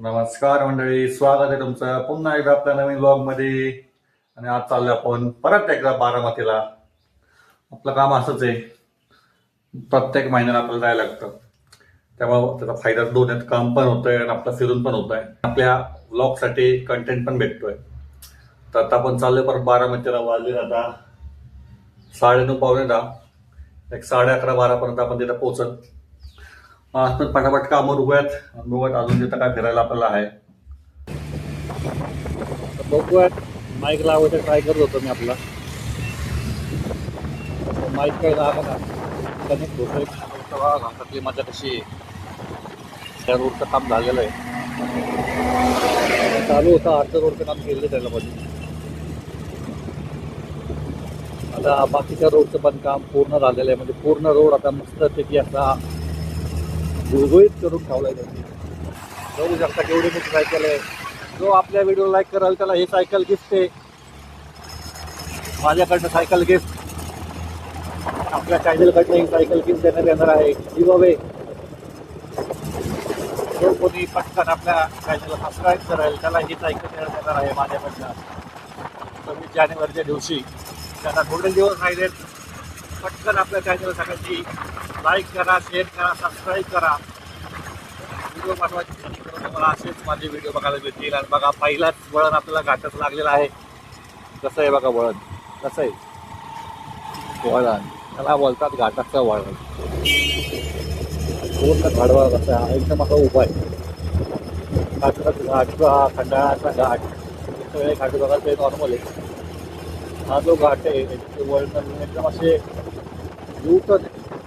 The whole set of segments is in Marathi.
नमस्कार मंडळी स्वागत आहे तुमचं. पुन्हा एकदा आपल्या नवीन ब्लॉगमध्ये आणि आज चाललो आपण परत एकदा बारामतीला. आपलं काम असंच आहे. प्रत्येक महिन्याला आपल्याला जायला लागतं. त्यामुळे त्याचा फायदा दोन काम पण होतंय आणि आपलं फिरून पण होत आहे आपल्या ब्लॉगसाठी कंटेंट पण भेटतोय. तर आता आपण चाललोय परत बारामतीला. वाजले आता साडेनऊ पावणे दहा. एक साडे अकरा बारापर्यंत आपण तिथं आज आपण पटापट कामं बघूयात बघूयात अजून तिथं काय फिरायला आपल्याला आहे. बघूयात. माईक लावायचा ट्राय करत होतो मी आपला. माईक काय लागला कनेक्ट होतोय घाटातली मजा कशी त्या रोडचं काम झालेलं आहे. चालू होतं अर्ध रोडचं काम केलं त्याला पाहिजे आता बाकीच्या रोडचं पण काम पूर्ण झालेलं आहे. म्हणजे पूर्ण रोड आता मस्तपैकी असा गुळगुळीत करून ठेवला त्यांनी. बघू शकता केवढी मोठी सायकल आहे. जो आपल्या व्हिडिओ लाईक कराल त्याला हे सायकल गिफ्ट आहे. माझ्याकडनं सायकल गिफ्ट आपल्या चॅनलकडनं ही सायकल गिफ्ट देण्यात येणार आहे. गिव्ह जो कोणी पटकन आपल्या चॅनलला सबस्क्राईब करेल त्याला ही सायकल देण्यात येणार आहे माझ्याकडनं. सव्वीस जानेवारीच्या दिवशी. त्यांना थोडे दिवस राहिलेत पटकन आपल्या चॅनल सगळ्यांची लाईक करा शेअर करा सबस्क्राईब करा. व्हिडिओ पाठवायची तुम्हाला असेच माझे व्हिडिओ बघायला मिळतील आणि बघा पहिलाच वळण आपल्याला घाटच लागलेलं आहे. कसं आहे बघा वळण? कसं आहे? वळण. त्याला बोलतात घाटाचं वळण. पूर्ण घाडवा कसं आहे? एकदम असा उभा आहे. घाटाचा घाट हा खंडाळाचा घाट. सगळे घाट बघा ते नॉर्मल आहे. हा जो घाट आहे त्याचे वळण एकदम असे लूटच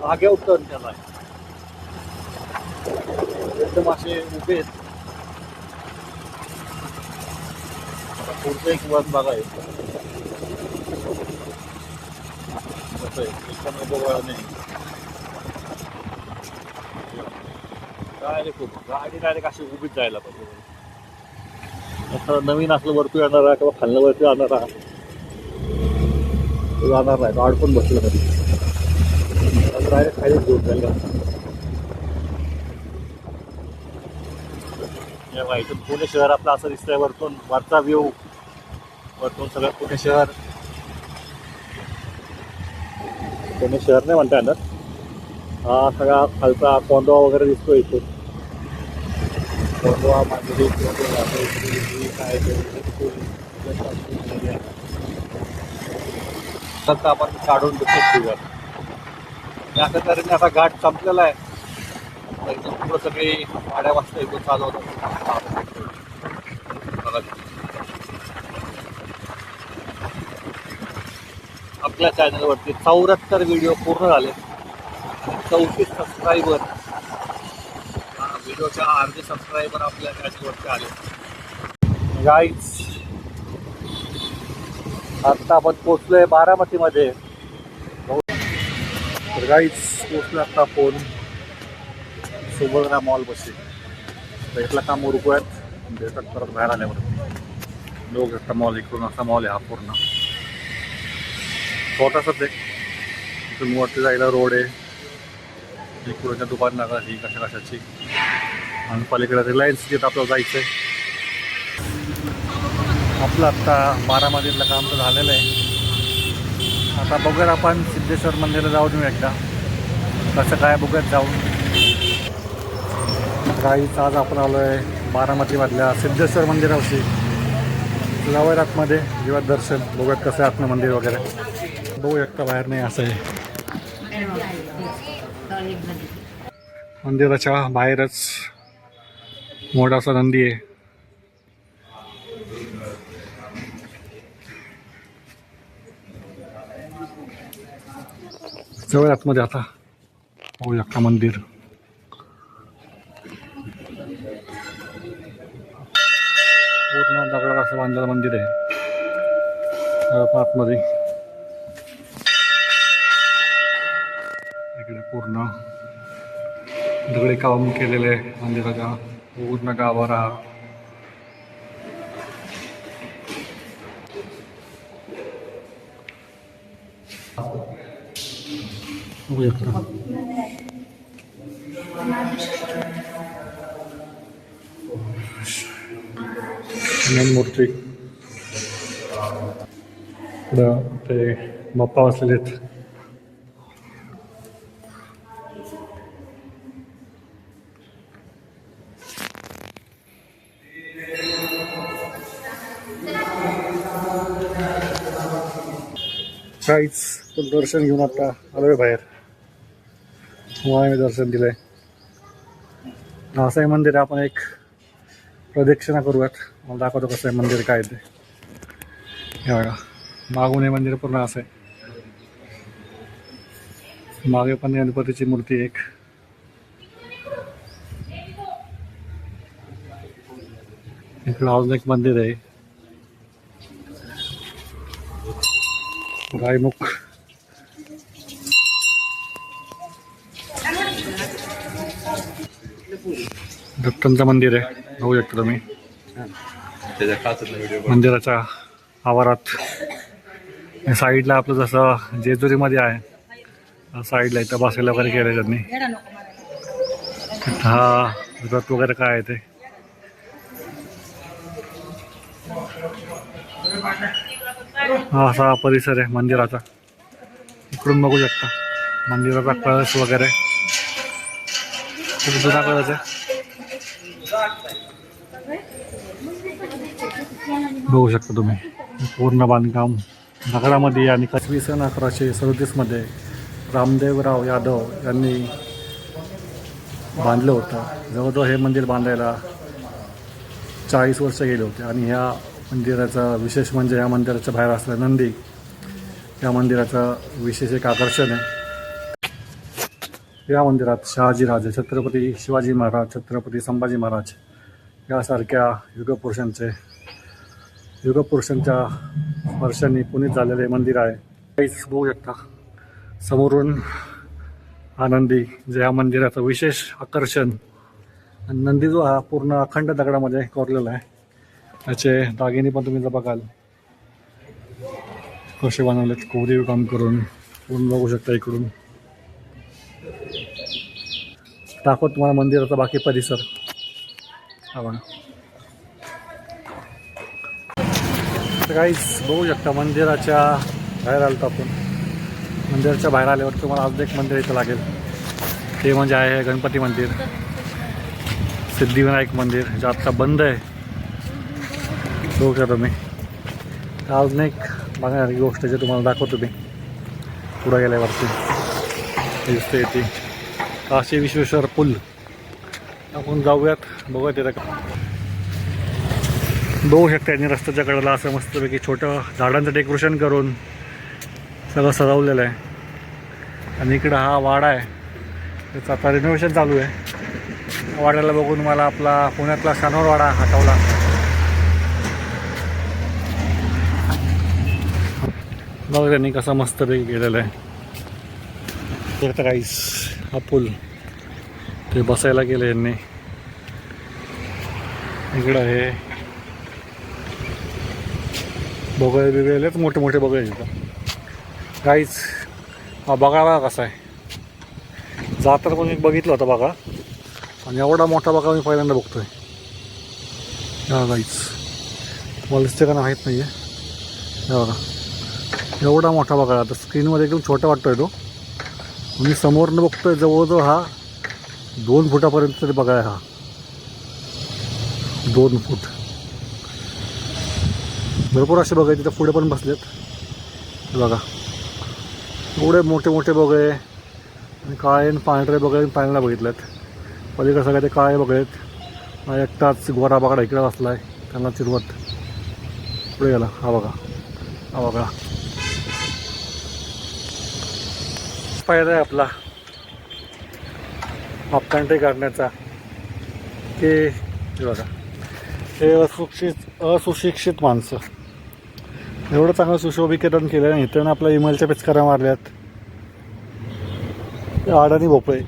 आगे उतरण त्याला. आहे. एकदम असे उभे आहेत. पुढचं एक वळण बघा आहे कसं आहे. एकदम उभं वळण आहे डायरेक्ट गाडी डायरेक्ट अशी उभीच जायला पाहिजे. आता नवीन असलं वरती येणारा किंवा खाल्लं वरती जाणारा जाणार नाही. तो अडकून बसलं कधी डायरेक्ट खाली घेऊन जाईल का या बघा, इथून पुणे शहर आपलं असं दिसतंय वरतून. वरचा व्ह्यू वरतून सगळं पुणे शहर. पुणे शहर नाही म्हणता येणार. हा सगळा खालचा कोंदवा वगैरे दिसतो इथून कोंडवा मांजरी कोंडवा, काय आपण काढून दुसरं आणि अशा तऱ्हेने असा घाट संपलेला आहे. तर इथून पुढं सगळी वाड्या वाजता इथून चालू होतं आपल्या चॅनलवरती चौऱ्याहत्तर व्हिडिओ पूर्ण झाले. चौतीस सबस्क्रायबर व्हिडिओच्या अर्धे सबस्क्रायबर आपल्या चॅनलवरती आले. गाईज आता आपण पोचलोय बारामतीमध्ये. तर गाईच पोचलो आता आपण सुभद्रा मॉल बसले भेटला इथलं काम उरकूयात. भेटत परत बाहेर आल्यावर. लोक आता मॉल इकडून असा मॉल आहे हा पूर्ण. छोटासाच एक इथून वरती जायला रोड आहे. इकडूनच्या दुकान ही कशा कशाची आणि पलीकडे रिलायन्स जिथं आपल्याला जायचं आहे आपलं आत्ता बारामतीतलं काम तर झालेलं आहे. आता बघूयात आपण सिद्धेश्वर मंदिरला जाऊन येऊ एकदा. कसं काय बघूयात जाऊन काहीच आज आपण आलो आहे बारामतीमधल्या सिद्धेश्वर मंदिरावरती जाऊयात आतमध्ये जेव्हा दर्शन बघूयात कसं आहे आतनं मंदिर वगैरे. बघू एकटा बाहेर नाही असं आहे. मंदिराच्या बाहेरच मोठासा नंदी आहे. जवळ आतमध्ये आता. पाहू एकटा मंदिर. पूर्ण दगडाला असं बांधलेलं मंदिर आहे. आतमध्ये इकडे पूर्ण दगडे काम केलेले आहे. मंदिराच्या पूर्ण गाभारा. बघू एकटा मूर्ती. ते बाप्पा बसलेले आहेत काहीच दर्शन घेऊन आता आलोय बाहेर. मी दर्शन आहे असं मंदिर आपण एक प्रदक्षिणा करूयात. मला दाखवतो कसं आहे मंदिर काय ते. हे बघा मागून हे मंदिर पूर्ण असं आहे. मागे पण गणपतीची मूर्ती एक. इकडं अजून एक मंदिर आहे. गायमुख. दत्तांचं मंदिर आहे. बघू शकता तुम्ही. मंदिराच्या आवारात. साईडला आपलं जसं जेजुरीमध्ये आहे साईडला इथं बसायला वगैरे केलं त्यांनी. हा व्रत वगैरे काय आहे ते. हा असा परिसर आहे मंदिराचा. इकडून बघू शकता. मंदिराचा कळस वगैरे. जुना कळस आहे. बघू शकता तुम्ही. पूर्ण बांधकाम नगरामध्ये आणि इसवी सन अकराशे सदतीसमध्ये रामदेवराव यादव यांनी बांधलं होतं. जवळजवळ हे मंदिर बांधायला चाळीस वर्ष गेले होते आणि ह्या मंदिराचं विशेष म्हणजे या मंदिराच्या बाहेर असलेला नंदी या मंदिराचं विशेष एक आकर्षण आहे. या मंदिरात शहाजीराजे छत्रपती शिवाजी महाराज छत्रपती संभाजी महाराज यासारख्या युगपुरुषांचे युगपुरुषांच्या स्पर्शांनी पुनीत झालेले मंदिर आहे. काहीच बघू शकता. समोरून आनंदी जे या मंदिराचं विशेष आकर्षण आणि नंदी जो हा पूर्ण अखंड दगडामध्ये कोरलेला आहे त्याचे दागिने पण तुम्ही जर बघाल कसे बनवलेत कोरीव काम करून पूर्ण बघू शकता इकडून? दाखवत तुम्हाला मंदिराचा बाकी परिसर. हा बघा. तर काहीच बघू शकता मंदिराच्या बाहेर आलो आपण. मंदिराच्या बाहेर आल्यावर तुम्हाला अजून एक मंदिर इथं लागेल. ते म्हणजे आहे गणपती मंदिर. सिद्धिविनायक मंदिर जे आत्ता बंद आहे. बघू शकता तुम्ही. अजून एक बघण्यासारखी गोष्ट जे तुम्हाला दाखवतो मी. पुढं गेल्यावरती. दिसते ती. काशी विश्वेश्वर पूल. आपण जाऊयात बघूयात तिथं का बघू शकता यांनी रस्त्याच्या कडेला असं मस्तपैकी छोटं झाडांचं डेकोरेशन करून सगळं सजवलेलं आहे. आणि इकडं हा वाडा आहे. त्याचं आता रिनोव्हेशन चालू आहे. वाड्याला बघून मला आपला पुण्यातला शानोर वाडा हटवला बघ त्यांनी कसा मस्तपैकी केलेला आहे. तर काहीच. हा पूल ते बसायला गेले यांनी. इकडं आहे. बगळे बिगळेलेच मोठे मोठे बगळे तिथं. इथं काहीच हा बघा बघा कसा आहे. जातात पण मी बघितलं होतं बघा. आणि एवढा मोठा बघा मी पहिल्यांदा बघतोय. हा काहीच मला दिसते का माहीत नाही आहे हे बघा. एवढा मोठा बघा. आता स्क्रीनमध्ये एकदम छोटा वाटतोय तो. मी समोरनं बघतोय जवळजवळ हा दोन फुटापर्यंत तरी बघाय हा. दोन फूट. भरपूर असे बघाय तिथं पुढे पण बसलेत. बघा. एवढे मोठे मोठे बघे आणि काळे आणि पांढरे बघे पाण्याला बघितलेत पलीकडे सगळे ते काळे बघलेत एकटाच गोरा बागडा इकडे आहे त्यांना चिरवत. पुढे गेला. हा बघा. हा बघा. फायदा आहे आपला. हाफ कंट्री काढण्याचा की बघा. हे असुशिक्षित असुशिक्षित माणसं. एवढं चांगलं सुशोभीकरण केलं नाही त्यानं आपल्या इमेलच्या पिचकाऱ्या मारल्यात. ते अडाणी भोपळे.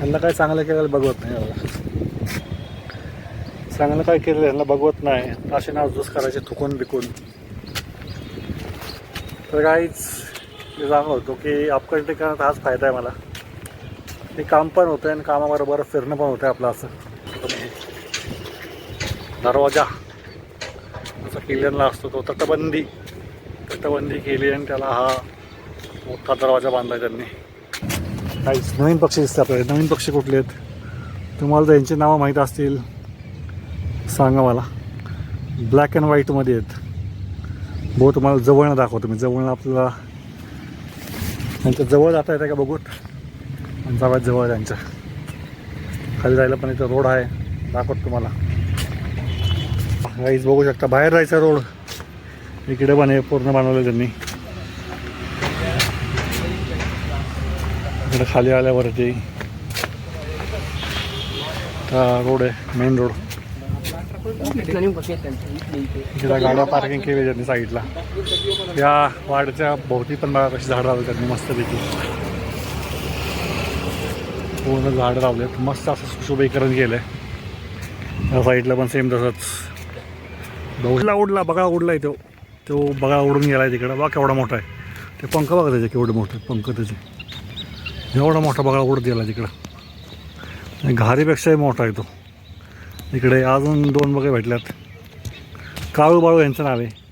यांना काय चांगलं केलेलं बघवत नाही बघा चांगलं काय केलेलं यांना बघवत नाही. असे नासधूस करायचे थुकून बिकून तर काहीच मी सांगत होतो की अपकंट करण्यात हाच फायदा आहे मला. ते काम पण होतं आणि कामाबरोबर फिरणं पण होतं आपलं असं. दरवाजा असा किल्ल्यांना असतो तो तटबंदी तटबंदी केली आणि त्याला हा मोठा दरवाजा बांधला त्यांनी. काहीच नवीन पक्षी दिसतात आपल्याला. नवीन पक्षी कुठले आहेत? तुम्हाला त्यांची नावं माहीत असतील. सांगा मला. ब्लॅक अँड व्हाईटमध्ये आहेत. भाऊ तुम्हाला जवळनं दाखवतो मी. जवळनं आपल्याला त्यांच्या जवळ जाता येतं का बघूत? आणि जाव्यात जवळ आहे त्यांच्या खाली जायला पण इथं रोड आहे. दाखवत तुम्हाला. गाईज बघू शकता. बाहेर जायचा रोड. इकडे पण हे पूर्ण बनवलं त्यांनी. इकडे खाली आल्यावरती. रोड आहे मेन रोड इकडे गाड्या पार्किंग केली त्यांनी साईडला. या वाडच्या भोवती पण बघा कशी झाडं लावली त्यांनी मस्तपैकी. पूर्ण झाडं लावलेत मस्त असं सुशोभीकरण केलंय. या साईडला पण सेम तसंच. बघला उडला बघा आहे तो. तो बघा उडून गेलाय तिकडं. बघा केवढा मोठा आहे. ते पंख बघा त्याचे केवढे मोठे पंख त्याचे. एवढा मोठा बघा उडत गेला तिकडं. आणि घारीपेक्षाही मोठा आहे तो. इकडे अजून दोन बघे भेटल्यात. काळू बाळू यांचं नाव आहे.